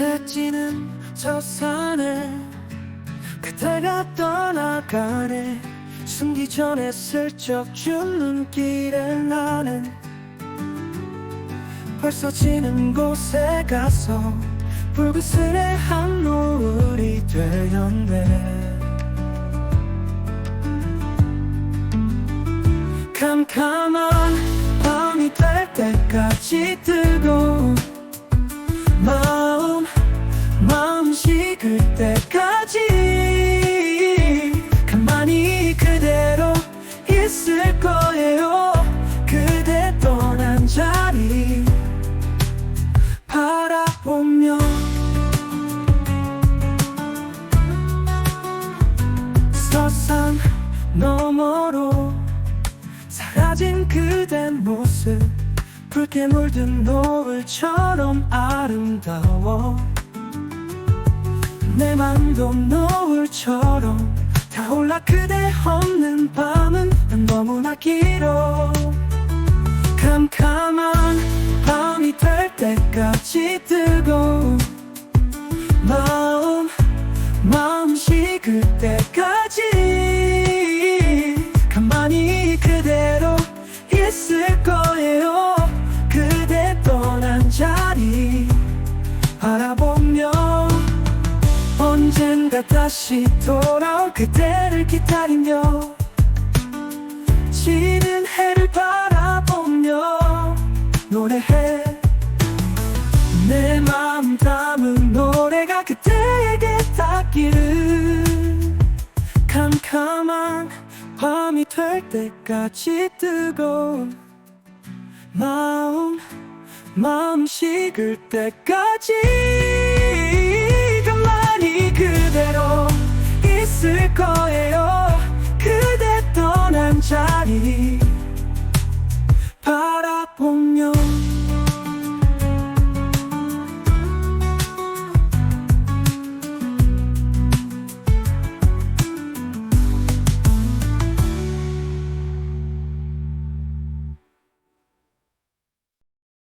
해지는 저 산에 그대가 떠나가네. 숨기 전에 슬쩍 준 눈길에 나는 벌써 지는 곳에 가서 붉은슬의 한 노을이 되었네. 캄캄한 밤이 될 때까지 뜨거운 때까지 가만히 그대로 있을 거예요. 그대 떠난 자리 바라보며. 서산 너머로 사라진 그대 모습. 붉게 물든 노을처럼 아름다워 내 맘도 노을처럼 타올라 그대 없는 밤은 너무나 길어. 캄캄한 밤이 될 때까지 뜨거운 마음 마음 식을 때 언젠가 다시 돌아올 그대를 기다리며 지는 해를 바라보며 노래해. 내 마음 담은 노래가 그대에게 닿기를 캄캄한 밤이 될 때까지 뜨거운 마음 마음 식을 때까지 가